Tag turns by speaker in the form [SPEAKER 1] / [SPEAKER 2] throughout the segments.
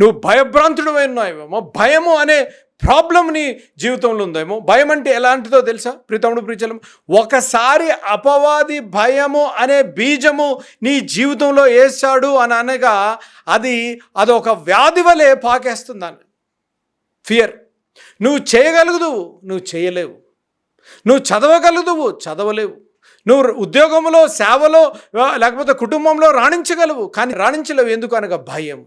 [SPEAKER 1] నువ్వు భయభ్రాంతుడమై ఉన్నావేమో భయము అనే ప్రాబ్లం నీ జీవితంలో ఉందేమో? భయం అంటే ఎలాంటిదో తెలుసా? ప్రీతముడు ప్రీచలం. ఒకసారి అపవాది భయము అనే బీజము నీ జీవితంలో వేసాడు అని అనగా అది అదొక వ్యాధి వలె పాకేస్తుందని. ఫియర్ నువ్వు చేయగలుగుదువు నువ్వు చేయలేవు. నువ్వు చదవగలుగుదువు చదవలేవు. నువ్వు ఉద్యోగంలో సేవలో లేకపోతే కుటుంబంలో రాణించగలవు కానీ రాణించలేవు ఎందుకు అనగా భయం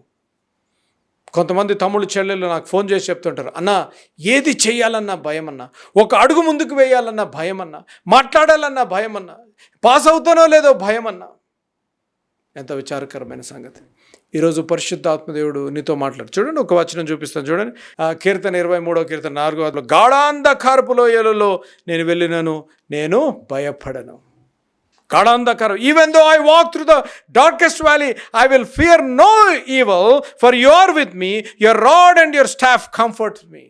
[SPEAKER 1] కొంతమంది తమ్ముడు చెల్లెళ్ళు నాకు ఫోన్ చేసి చెప్తుంటారు అన్న ఏది చేయాలన్నా భయం అన్న ఒక అడుగు ముందుకు వేయాలన్న భయం అన్న మాట్లాడాలన్నా భయం అన్న పాస్ అవుతానో లేదో భయం అన్న ఎంత విచారకరమైన సంగతి. ఈరోజు పరిశుద్ధ ఆత్మదేవుడు నీతో మాట్లాడు. చూడండి ఒక వచనం చూపిస్తాను చూడండి. కీర్తన ఇరవై మూడో కీర్తన నాలుగో అదిలో గాఢాంధకారపు లోయలలో నేను వెళ్ళినను నేను భయపడను. గాఢాంధకారం even though I walk through the darkest valley I will fear no evil for you are with me your rod and your staff comfort me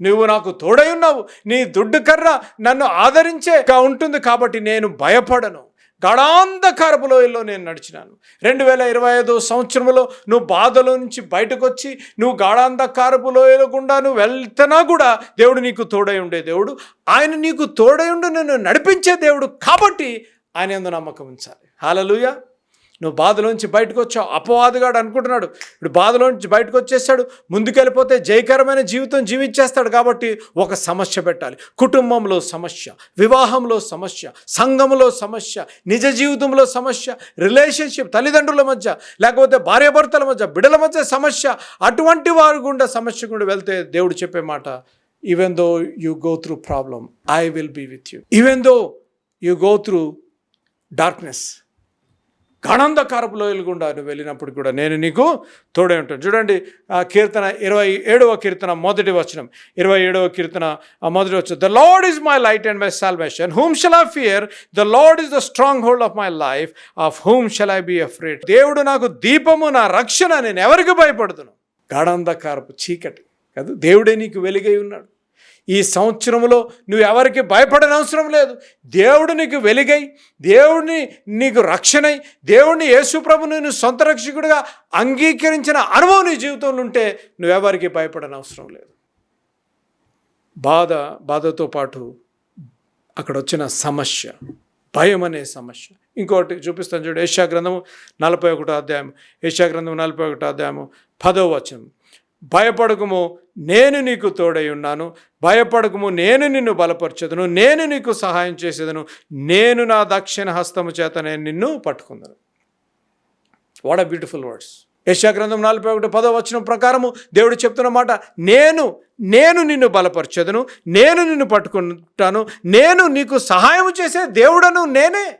[SPEAKER 1] నువ్వు నాకు తోడై ఉన్నావు. నీ దుడ్డు కర్ర నన్ను ఆదరించే ఉంటుంది కాబట్టి నేను భయపడను. గాఢాంధకారపు లోయల్లో నేను నడిచినాను. రెండు వేల ఇరవై ఐదో సంవత్సరంలో నువ్వు బాధలో నుంచి బయటకు వచ్చి నువ్వు గాఢాంధకారపు లోయల గుండా నువ్వు వెళ్తున్నా కూడా దేవుడు నీకు తోడై ఉండే దేవుడు. ఆయన నీకు తోడై ఉండి నిన్ను నడిపించే దేవుడు కాబట్టి ఆయన ఎందు నమ్మకం ఉంచాలి. హాలలుయ నువ్వు బాధలోంచి బయటకు వచ్చావు అపవాదుగాడు అనుకుంటున్నాడు. ఇప్పుడు బాధలోంచి బయటకు వచ్చేస్తాడు ముందుకెళ్ళిపోతే జయకరమైన జీవితం జీవించేస్తాడు కాబట్టి ఒక సమస్య పెట్టాలి. కుటుంబంలో సమస్య వివాహంలో సమస్య సంఘంలో సమస్య నిజ జీవితంలో సమస్య రిలేషన్షిప్ తల్లిదండ్రుల మధ్య లేకపోతే భార్యాభర్తల మధ్య బిడ్డల మధ్య సమస్య అటువంటి వారు గుండా సమస్య గుండా వెళ్తే దేవుడు చెప్పే మాట even though you go through problem I will be with you even though you go through darkness. గణంధకారపు లోయలు గుండా నువ్వు వెళ్ళినప్పుడు కూడా నేను నీకు తోడే ఉంటాను. చూడండి ఆ కీర్తన ఇరవై ఏడవ కీర్తన మొదటి వచనం. ఇరవై ఏడవ కీర్తన మొదటి వచనం. The Lord is my light and my salvation whom shall I fear the Lord is the strong of my life of whom shall I be afraid దేవుడు నాకు దీపము నా రక్షణ నేను ఎవరికి భయపడుతున్నాను గాఢంధకారపు చీకటి. కాదు దేవుడే నీకు వెలుగై ఉన్నాడు. ఈ సంవత్సరంలో నువ్వు ఎవరికి భయపడని అవసరం లేదు. దేవుడు నీకు వెలుగై దేవుడిని నీకు రక్షణై దేవుడిని యేసుప్రభు నేను సొంత రక్షకుడిగా అంగీకరించిన అనుభవం నీ జీవితంలో ఉంటే నువ్వెవరికి భయపడని అవసరం లేదు. బాధ బాధతో పాటు అక్కడ వచ్చిన సమస్య భయం అనే సమస్య. ఇంకోటి చూపిస్తాను చూడు ఏషియా గ్రంథము నలభై ఒకటో అధ్యాయం ఏషియా గ్రంథం నలభై ఒకటో అధ్యాయము పదో వచనం. భయపడకము నేను నీకు తోడై ఉన్నాను. భయపడకము నేను నిన్ను బలపరచదును. నేను నీకు సహాయం చేసేదను. నేను నా దక్షిణ హస్తము చేత నేను నిన్ను పట్టుకుందను వాట్ అ బ్యూటిఫుల్ వర్డ్స్ యశాగ్రంథం నలభై ఒకటి పదో వచ్చిన ప్రకారము దేవుడు చెప్తున్న మాట నేను నేను నిన్ను బలపరచదును. నేను నిన్ను పట్టుకుంటాను. నేను నీకు సహాయం చేసే దేవుడను నేనే.